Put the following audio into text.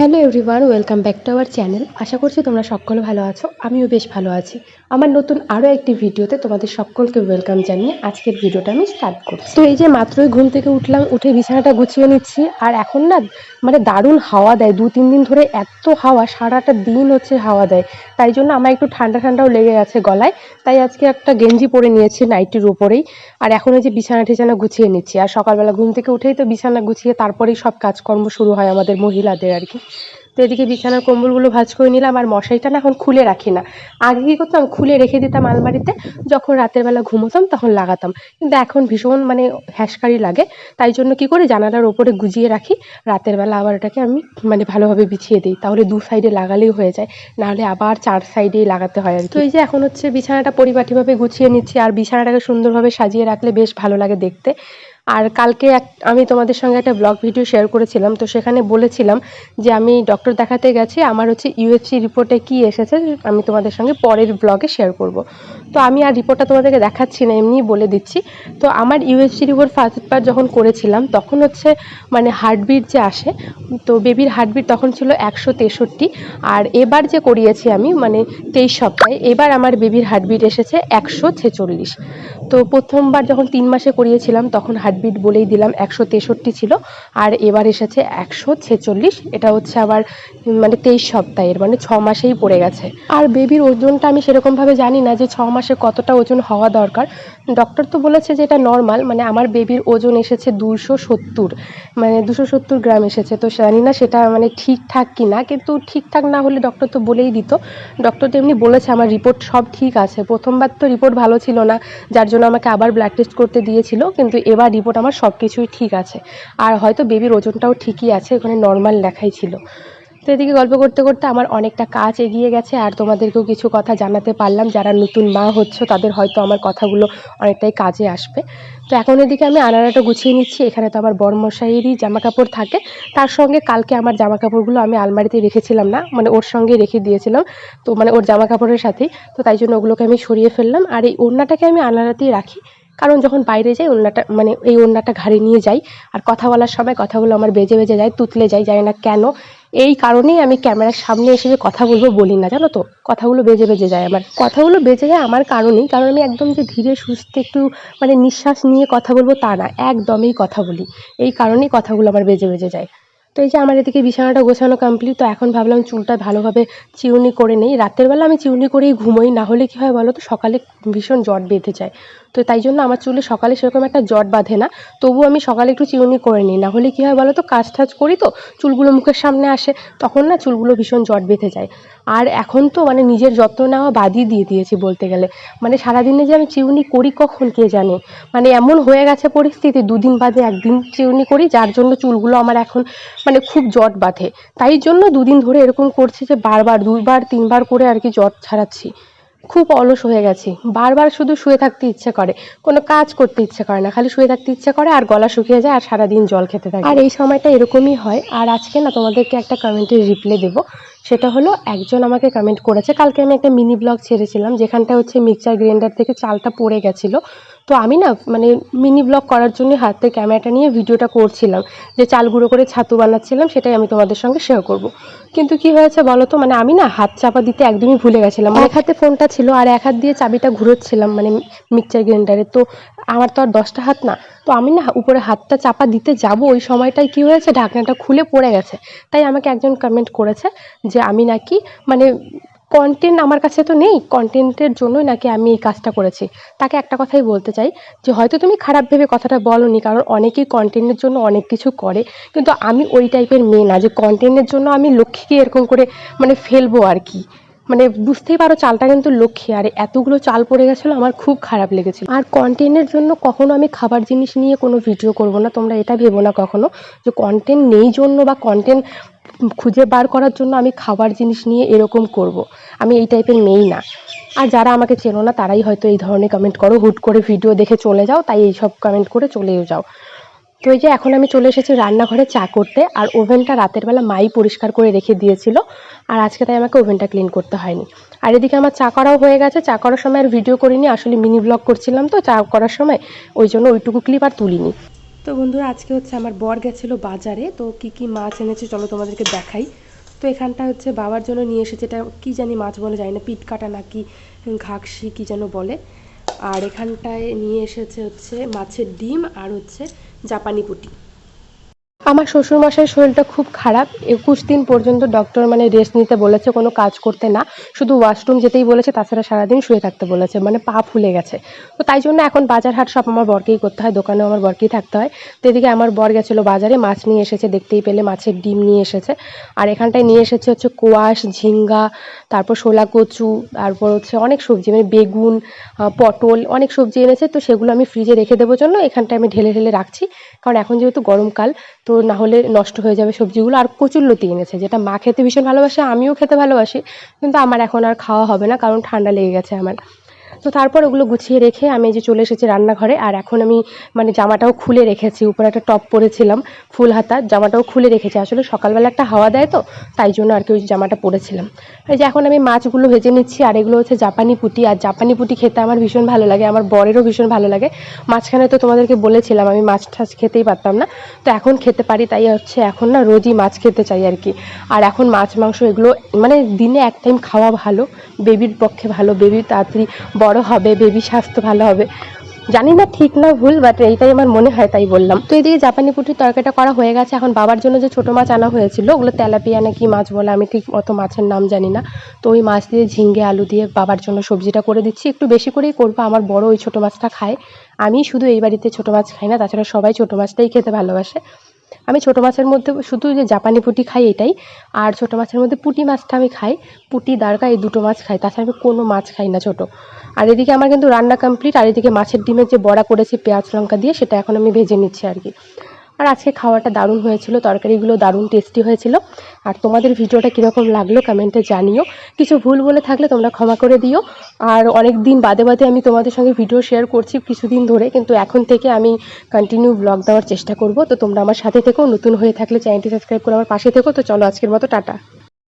Hello everyone welcome back to our channel আশা করছি তোমরা সকলে ভালো আছো, আমিও বেশ ভালো আছি। আমার নতুন আরও একটি ভিডিওতে তোমাদের সকলকে ওয়েলকাম জানিয়ে আজকের ভিডিওটা আমি স্টার্ট করছি। তো এই যে মাত্রই ঘুম থেকে উঠলাম, উঠে বিছানাটা গুছিয়ে নিচ্ছি, আর এখন না মানে দারুণ হাওয়া দেয়। দু, তিন দিন ধরে এত হাওয়া, সারাটা দিন হচ্ছে হাওয়া দেয়। তাই জন্য আমার একটু ঠান্ডা ঠান্ডাও লেগে গেছে গলায়, তাই আজকে একটা গেঞ্জি পরে নিয়েছি নাইটির উপরেই। আর এখন এই যে বিছানা টিছানা গুছিয়ে নিচ্ছি, আর সকালবেলা ঘুম থেকে উঠেই তো বিছানা গুছিয়ে তারপরেই সব কাজকর্ম শুরু হয় আমাদের মহিলাদের আর কি। তো এদিকে বিছানার কম্বলগুলো ভাঁজ করে নিলাম আর মশারিটা না এখন খুলে রাখি না। আগে কী করতাম? খুলে রেখে দিতাম আলমারিতে। যখন রাতের বেলা ঘুমোতাম তখন লাগাতাম। কিন্তু এখন ভীষণ মানে হ্যাসকারি লাগে। তাই জন্য কি করি? জানালার ওপরে গুজিয়ে রাখি। রাতের বেলা আবার এটাকে আমি মানে ভালোভাবে বিছিয়ে দিই। তাহলে দু সাইডে লাগালেই হয়ে যায়। নাহলে আবার চার সাইডেই লাগাতে হয় আর। তো এই যে এখন হচ্ছে বিছানাটা পরিপাটিভাবে গুছিয়ে নিচ্ছি আর বিছানাটাকে সুন্দরভাবে সাজিয়ে রাখলে বেশ ভালো লাগে দেখতে। আর কালকে এক আমি তোমাদের সঙ্গে একটা ব্লগ ভিডিও শেয়ার করেছিলাম, তো সেখানে বলেছিলাম যে আমি ডক্টর দেখাতে গেছি, আমার হচ্ছে ইউএফসি রিপোর্টে কি এসেছে আমি তোমাদের সঙ্গে পরের ব্লগে শেয়ার করব। তো আমি আর রিপোর্টটা তোমাদেরকে দেখাচ্ছি না, এমনিই বলে দিচ্ছি। তো আমার ইউএফসি রিপোর্ট ফার্স্ট বার যখন করেছিলাম, তখন হচ্ছে মানে হার্টবিট যে আসে, তো বেবির হার্টবিট তখন ছিল একশো তেষট্টি, আর এবার যে করিয়েছি আমি মানে তেইশ সপ্তাহে, এবার আমার বেবির হার্টবিট এসেছে একশো ছেচল্লিশ। তো প্রথমবার যখন তিন মাসে করিয়েছিলাম, তখন হার্টবিট বলেই দিলাম, একশো তেষট্টি ছিল, আর এবার এসেছে একশো ছেচল্লিশ। এটা হচ্ছে আবার মানে তেইশ সপ্তাহের মানে ছ মাসেই পড়ে গেছে। আর বেবির ওজনটা আমি সেরকমভাবে জানি না যে ছ মাসে কতটা ওজন হওয়া দরকার। ডক্টর তো বলেছে যে এটা নর্মাল মানে আমার বেবির ওজন এসেছে দুশো সত্তর মানে দুশো সত্তর গ্রাম এসেছে। তো জানি না সেটা মানে ঠিকঠাক কি না, কিন্তু ঠিকঠাক না হলে ডক্টর তো বলেই দিত। ডক্টর তো এমনি বলেছে, আমার রিপোর্ট সব ঠিক আছে। প্রথমবার তো রিপোর্ট ভালো ছিল না, যার জন্য আমাকে আবার ব্লাড টেস্ট করতে দিয়েছিল, কিন্তু এবার রিপোর্ট আমার সব কিছুই ঠিক আছে। আর হয়তো বেবির ওজনটাও ঠিকই আছে, ওখানে নর্মাল লেখাই ছিল। তো এদিকে গল্প করতে করতে আমার অনেকটা কাজ এগিয়ে গেছে, আর তোমাদেরকেও কিছু কথা জানাতে পারলাম। যারা নতুন মা হচ্ছে, তাদের হয়তো আমার কথাগুলো অনেকটাই কাজে আসবে। তো এখন এদিকে আমি আনাড়াটা গুছিয়ে নিচ্ছি। এখানে তো আমার বরমশাইয়েরই জামা কাপড় থাকে। তার সঙ্গে কালকে আমার জামা কাপড়গুলো আমি আলমারিতে রেখেছিলাম না মানে ওর সঙ্গে রেখে দিয়েছিলাম। তো মানে ওর জামা কাপড়ের সাথেই। তো তাই জন্য ওগুলোকে আমি সরিয়ে ফেললাম। আর এই ওড়নাটাকে আমি আনারাতেই রাখি। কারণ যখন বাইরে যাই, ওড়নাটা মানে এই ওড়নাটা ঘাড়ে নিয়ে যাই আর কথা বলার সময় কথাগুলো আমার বেজে বেজে যায়, তুতলে যায়, জানি না কেন। এই কারণেই আমি ক্যামেরার সামনে এসে যে কথা বলব বলি না, জানো তো? কথাগুলো বেজে বেজে যায় আমার। কথাগুলো বেজে যায় আমার কারণেই, কারণ আমি একদম যে ধীরে, সুস্থে একটু মানে নিঃশ্বাস নিয়ে কথা বলব তা না, একদমই কথা বলি। এই কারণেই কথাগুলো আমার বেজে বেজে যায়। তো এই যে আমার এদিকে বিছানাটা গোছানো কমপ্লিট তো এখন ভাবলাম চুলটা ভালোভাবে চিউনি করে নেই। রাতের বেলা আমি চিউনি করেই ঘুমোই, না হলে কী হয় বলো তো, সকালে ভীষণ জট বেঁধে যায়। তো তাই জন্য আমার চুলে সকালে সেরকম একটা জট বাঁধে না। তবু আমি সকালে একটু চিউনি করে নিই, না হলে কী হয় বলো তো কাজ টাজ করি তো, চুলগুলো মুখের সামনে আসে, তখন না চুলগুলো ভীষণ জট বেঁধে যায়। আর এখন তো মানে নিজের যত্ন নেওয়া বাদই দিয়ে দিয়েছি বলতে গেলে। মানে সারাদিনে যে আমি চিউনি করি কখন কে জানে? মানে এমন হয়ে গেছে পরিস্থিতি, দুদিন বাদে একদিন চিউনি করি, যার জন্য চুলগুলো আমার এখন মানে খুব জট বাঁধে। তাই জন্য দুদিন ধরে এরকম করছি যে বারবার, দুবার, তিনবার করে আর কি জট ছাড়াচ্ছি। খুব অলস হয়ে গেছি। বারবার শুধু শুয়ে থাকতে ইচ্ছে করে। কোনো কাজ করতে ইচ্ছে করে না, খালি শুয়ে থাকতে ইচ্ছে করে আর গলা শুকিয়ে যায় আর সারাদিন জল খেতে থাকে। আর এই সময়টা এরকমই হয়। আর আজকে না তোমাদেরকে একটা কমেন্টের রিপ্লে দেবো। সেটা হলো, একজন আমাকে কমেন্ট করেছে। কালকে আমি একটা মিনি ব্লগ ছেড়েছিলাম যেখানটা হচ্ছে মিক্সার গ্রাইন্ডার থেকে চালটা পড়ে গেছিল। তো আমি না মানে মিনি ব্লগ করার জন্য হাতে ক্যামেরাটা নিয়ে ভিডিওটা করছিলাম, যে চাল গুঁড়ো করে ছাতু বানাচ্ছিলাম, সেটাই আমি তোমাদের সঙ্গে শেয়ার করব। কিন্তু কি হয়েছে বলো তো মানে আমি না হাত চাপা দিতে একদমই ভুলে গেছিলাম। এক হাতে ফোনটা ছিল আর এক হাত দিয়ে চাবিটা ঘুরোচ্ছিলাম মানে মিক্সার গ্রাইন্ডারে তো আমার তো আর দশটা হাত না। তো আমি না উপরে হাতটা চাপা দিতে যাব, ওই সময়টায় কি হয়েছে, ঢাকনাটা খুলে পড়ে গেছে। তাই আমাকে একজন কমেন্ট করেছে যে আমি নাকি মানে কন্টেন্ট আমার কাছে তো নেই কন্টেন্টের জন্যই নাকি আমি এই কাজটা করেছি। তাকে একটা কথাই বলতে চাই, যে হয়তো তুমি খারাপ ভেবে কথাটা বলনি, কারণ অনেকেই কন্টেন্টের জন্য অনেক কিছু করে, কিন্তু আমি ওই টাইপের মেয়ে না, যে কন্টেন্টের জন্য আমি লক্ষ্মীকে এরকম করে মানে ফেলব আর কি। মানে বুঝতেই পারো চালটা কিন্তু লক্ষ্মী, আর এতগুলো চাল পড়ে গেছিল, আমার খুব খারাপ লেগেছিল। আর কন্টেন্টের জন্য কখনো আমি খাবার জিনিস নিয়ে কোনো ভিডিও করব না, তোমরা এটা ভেবো না কখনো, যে কন্টেন্ট নেই জন্য বা কন্টেন্ট খুঁজে বার করার জন্য আমি খাবার জিনিস নিয়ে এরকম করব। আমি এই টাইপের মেয়েই না। আর যারা আমাকে চেনো না, তারাই হয়তো এই ধরনের কমেন্ট করো, হুট করে ভিডিও দেখে চলে যাও, তাই এইসব কমেন্ট করে চলেও যাও। তো এই যে এখন আমি চলে এসেছি রান্নাঘরে চা করতে, আর ওভেনটা রাতের বেলা মাই পরিষ্কার করে রেখে দিয়েছিল, আর আজকে তাই আমাকে ওভেনটা ক্লিন করতে হয়নি। আর এদিকে আমার চা করাও হয়ে গেছে, চা করার সময় আর ভিডিও করিনি, আসলে মিনি ব্লগ করছিলাম তো, চা করার সময় ওই জন্য ওইটুকু ক্লিপ আর তুলিনি। তো বন্ধুরা, আজকে হচ্ছে আমার বর গেছিল বাজারে, তো কি কি মাছ এনেছে চলো তোমাদেরকে দেখাই। তো এখানটা হচ্ছে বাবার জন্য নিয়ে এসেছে, এটা কী জানি মাছ বলে যায় না, পিট কাটা নাকি ঘাকশি কি যেন বলে। আর এখানটায় নিয়ে এসেছে হচ্ছে মাছের ডিম, আর হচ্ছে জাপানি পুটি। আমার শ্বশুরমশাইয়ের শরীরটা খুব খারাপ। একুশ দিন পর্যন্ত ডক্টর মানে রেস্ট নিতে বলেছে, কোনো কাজ করতে না। শুধু ওয়াশরুম যেতেই বলেছে, তাছাড়া সারাদিন শুয়ে থাকতে বলেছে মানে পা ফুলে গেছে। তো তাই জন্য এখন বাজার হাট সব আমার বরকেই করতে হয়, দোকানেও আমার বরকেই থাকতে হয়। তো এদিকে আমার বর গেছিল বাজারে, মাছ নিয়ে এসেছে, দেখতেই পেলে মাছের ডিম নিয়ে এসেছে। আর এখানটায় নিয়ে এসেছে হচ্ছে কোয়াশ, ঝিঙ্গা, তারপর শোলা কচু, তারপর হচ্ছে অনেক সবজি মানে বেগুন পটল, অনেক সবজি এনেছে। তো সেগুলো আমি ফ্রিজে রেখে দেবো জন্য, এখানটায় আমি ঢেলে ঢেলে রাখছি। কারণ এখন যেহেতু গরমকাল তো না হলে নষ্ট হয়ে যাবে সবজিগুলো। আর প্রচুর লতি এনেছে, যেটা মা খেতে ভীষণ ভালোবাসে, আমিও খেতে ভালোবাসি, কিন্তু আমার এখন আর খাওয়া হবে না, কারণ ঠান্ডা লেগে গেছে আমার। তো তারপর ওগুলো গুছিয়ে রেখে আমি যে চলে এসেছি রান্নাঘরে, আর এখন আমি মানে জামাটাও খুলে রেখেছি, উপরে একটা টপ পরেছিলাম, ফুল হাতা, জামাটাও খুলে রেখেছি। আসলে সকালবেলা একটা হাওয়া দেয় তো, তাই জন্য আর কি ওই জামাটা পরেছিলাম। এই যে এখন আমি মাছগুলো ভেজে নিচ্ছি, আর এগুলো হচ্ছে জাপানি পুটি, আর জাপানি পুটি খেতে আমার ভীষণ ভালো লাগে, আমার বরেরও ভীষণ ভালো লাগে। মাঝখানে তো তোমাদেরকে বলেছিলাম, আমি মাছ টাছ খেতেই পারতাম না, তো এখন খেতে পারি, তাই হচ্ছে এখন না রোজই মাছ খেতে চাই আর কি। আর এখন মাছ, মাংস এগুলো মানে দিনে এক টাইম খাওয়া ভালো বেবির পক্ষে ভালো বেবি তাড়াতাড়ি বড় হবে বেবি স্বাস্থ্য ভালো হবে। জানি না ঠিক না ভুল বাট এইটাই আমার মনে হয়, তাই বললাম। তো এদিকে জাপানি পুটির তরকারিটা করা হয়ে গেছে। এখন বাবার জন্য যে ছোট মাছ আনা হয়েছিল, ওগুলো তেলাপিয়া না মাছ বলে আমি ঠিক অত মাছের নাম জানি না। তো ওই মাছ দিয়ে ঝিঙ্গে আলু দিয়ে বাবার জন্য সবজিটা করে দিচ্ছি। একটু বেশি করেই করব, আমার বড় ওই ছোট মাছটা খায়। আমি শুধু এই বাড়িতে ছোট মাছ খাই না, তাছাড়া সবাই ছোট মাছটাই খেতে ভালোবাসে। আমি ছোটো মাছের মধ্যে শুধু যে জাপানি পুঁটি খাই এটাই, আর ছোটো মাছের মধ্যে পুঁটি মাছটা আমি খাই, পুঁটি, দারকা এই দুটো মাছ খাই, তাছাড়া আমি কোনো মাছ খাই না ছোট। আর এদিকে আমার কিন্তু রান্না কমপ্লিট আর এদিকে মাছের ডিমের যে বড়া করেছি পেঁয়াজ, লঙ্কা দিয়ে, সেটা এখন আমি ভেজে নিচ্ছি আর কি। আর আজকে খাওয়াটা দারুণ হয়েছিল, তরকারিগুলো দারুণ টেস্টি হয়েছিল। আর তোমাদের ভিডিওটা কীরকম লাগল কমেন্টে জানিও। কিছু ভুল বলে থাকলে তোমরা ক্ষমা করে দিও। আর অনেক দিন বাদে বাদে আমি তোমাদের সঙ্গে ভিডিও শেয়ার করছি কিছুদিন ধরে, কিন্তু এখন থেকে আমি কন্টিনিউ ব্লগ দেওয়ার চেষ্টা করব। তো তোমরা আমার সাথে থেকো, নতুন হয়ে থাকলে চ্যানেলটি সাবস্ক্রাইব করে আমার পাশে থেকো। তো চলো আজকের মতো, টাটা।